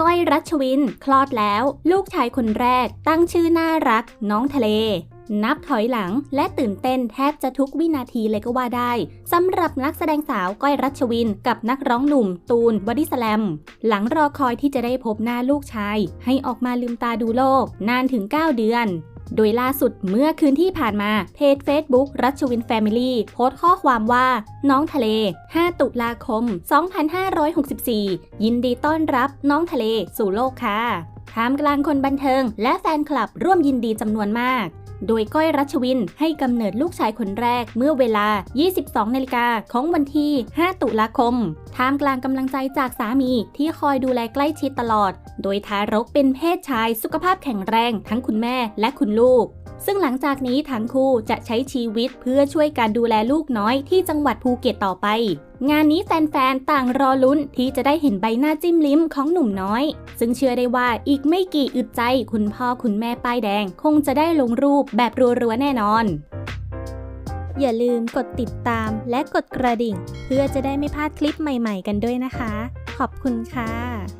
ก้อยรัชวิน คลอดแล้ว ลูกชายคนแรก ตั้งชื่อน่ารัก น้องทะเล นับถอยหลังและตื่นเต้นแทบจะทุกวินาทีเลยก็ว่าได้สำหรับนักแสดงสาวก้อยรัชวิน กับนักร้องหนุ่ม ตูนบอดี้สแลม หลังรอคอยที่จะได้พบหน้าลูกชาย ให้ออกมาลืมตาดูโลก นานถึง 9 เดือน โดยล่าสุดเมื่อคืนที่ผ่านมาเพจ Facebook รัชวินแฟมิลี่โพสต์ข้อความว่า น้องทะเล 5 ตุลาคม 2564 ยินดีต้อนรับน้องทะเลสู่โลกค่ะ ท่ามกลางคนบันเทิง และแฟนคลับร่วมยินดีจำนวนมาก โดยก้อยรัชวินให้กำเนิดลูกชายคนแรกเมื่อเวลา 22นาฬิกาของวันที่ 5 ตุลาคม ท่ามกลางกำลังใจจากสามีที่คอยดูแลใกล้ชิดตลอด โดยทารกเป็นเพศชายสุขภาพแข็งแรงทั้งคุณแม่และคุณลูก ซึ่งหลังจากนี้ทั้งคู่จะใช้ชีวิตเพื่อช่วยการดูแลลูกน้อยที่จังหวัดภูเก็ตต่อไป งานนี้แฟนๆ ต่างรอลุ้นที่จะได้เห็นใบหน้าจิ้มลิ้มของหนุ่มน้อย ซึ่งเชื่อได้ว่าอีกไม่กี่อึดใจคุณพ่อคุณแม่ป้ายแดง คงจะได้ลงรูปแบบรัวๆแน่นอน อย่าลืมกดติดตามและกดกระดิ่ง เพื่อจะได้ไม่พลาดคลิปใหม่ ๆ กันด้วยนะคะ ขอบคุณค่ะ